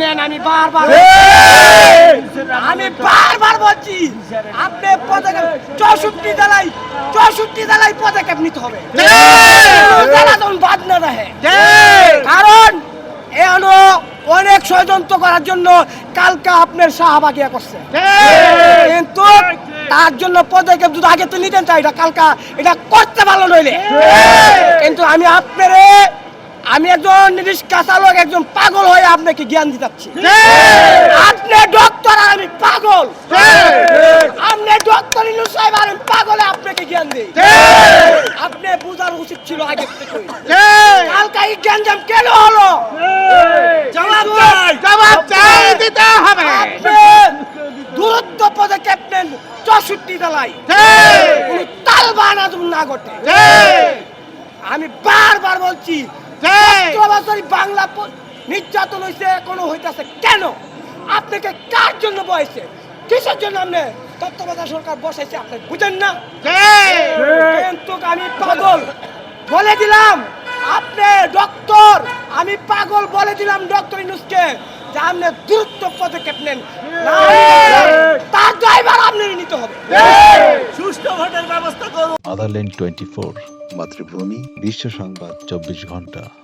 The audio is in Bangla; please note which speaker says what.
Speaker 1: নেন আমি বারবার আমি বারবার বলছি আপনি পদক্ষেপ চৌষট্টি জেলায় চৌষট্টি জেলায় পদক্ষেপ নিতে হবে। বাদ না রাখে। কারণ অনেক ষড়যন্ত্র করার জন্য কালকে আপনার শাহবাগিয়া করছে। কিন্তু তার জন্য পদক্ষেপ যদি আগে তো নিতেন চাই এটা কালকা এটা করতে ভালো নইলে। কিন্তু আমি আপনারে আমি একজন রিক্সা চালক একজন পাগল হয়ে আপনাকে জ্ঞান দিতাচ্ছি আপনি ডক্টর আর আমি পাগল। আপনি ডক্টর ইনু সাহেব আর আমি পাগলে আপনাকে জ্ঞান দিই। আপনি বুঝার উচিত ছিল আগে থেকে। কালকা এই জ্ঞানজাম কেন হলো?
Speaker 2: জবাব চাই জবাব চাই দিতে হবে।
Speaker 1: দূরত্ব পদক্ষেপ নেন চৌষট্টি জেলায়। তাল বানা না ঘটে। আমি বারবার বলছি বাংলা নির্যাতন হয়েছে এখনও হইতাছে। কেন? আপনাকে কার জন্য বয়েছে কিসের জন্য আপনি তত্ত্বাবধায়ক সরকার বসাইছে আপনি বুঝেন না? কিন্তু আমি পাগল। বলে দিলাম আপনি ডক্টর। আমি পাগল বলে দিলাম ডক্টর ইনুসকে যে আপনি দ্রুত পদক্ষেপ নেন। তার ড্রাইভার আপনি নিতে হবে।
Speaker 2: সুষ্ঠু ভোটের ব্যবস্থা করুন।
Speaker 3: আদারল্যান্ড টোয়েন্টি ফোর মাতৃভূমি বিশ্ব সংবাদ চব্বিশ ঘণ্টা।